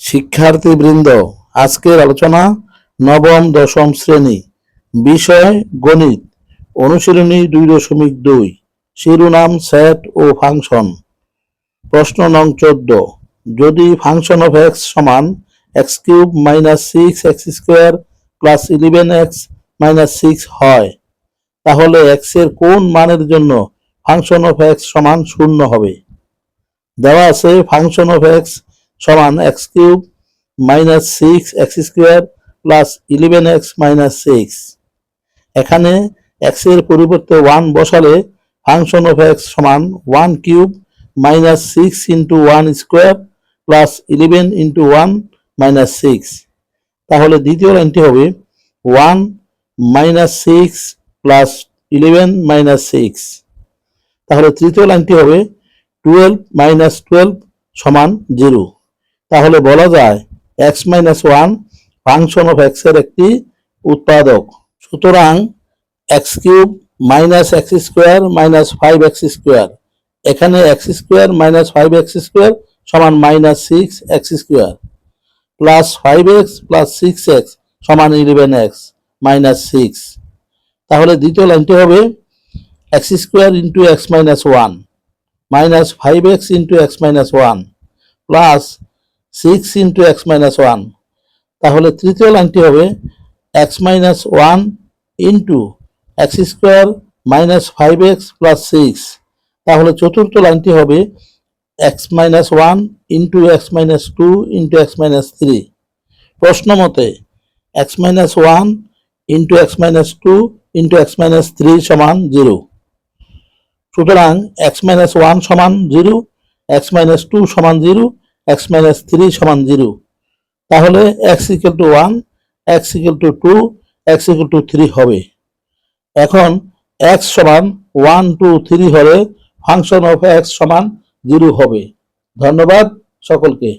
শিক্ষার্থীবৃন্দ, আজকের আলোচনা নবম, দশম শ্রেণি, বিষয় গণিত, অনুশীলনী দুই দশমিক দুই, শিরোনাম সেট ও ফাংশন। প্রশ্ন নং চোদ্দ, যদি ফাংশন অফ এক্স সমান x cube minus six x square plus eleven x minus six হয়, তাহলে এক্সের কোন মানের জন্য ফাংশন অফ এক্স সমান শূন্য হবে? দেওয়া আছে ফাংশন অফ এক্স সমান x cube minus six x square plus eleven x minus six এখানে এক্সের পরিবর্তে ওয়ান বসালে ফাংশন অফ এক্স সমান one cube minus six into one square plus eleven into one minus six তাহলে দ্বিতীয় লাইনটি হবে one minus six plus eleven minus six তাহলে তৃতীয় লাইনটি হবে টুয়েলভ মাইনাস টুয়েলভ সমান জিরো তাহলে বলা যায় x minus one function of এক্সের একটি উৎপাদক। সুতরাং x cube minus x square minus five x square এখানে x square minus five x square সমান minus six x square plus five x plus six x সমান ইলেভেন এক্স মাইনাস সিক্স তাহলে দ্বিতীয় লাইনটি হবে x square into x minus one minus five x into x minus one plus six into x minus one তাহলে তৃতীয় লাইনটি হবে x minus one into x square minus five x plus six তাহলে চতুর্থ লাইনটি হবে x minus one into x minus two into x minus three প্রশ্ন মতে x minus one into x minus two into x minus three সমান zero সুতরাং x minus one সমান zero x minus two সমান জিরো এক্স মাইনাস থ্রি সমান zero. তাহলে x equal to one x equal to two x equal to three হবে। এখন x সমান one, two, three হলে ফাংশন অফ এক্স সমান zero হবে। ধন্যবাদ সকলকে।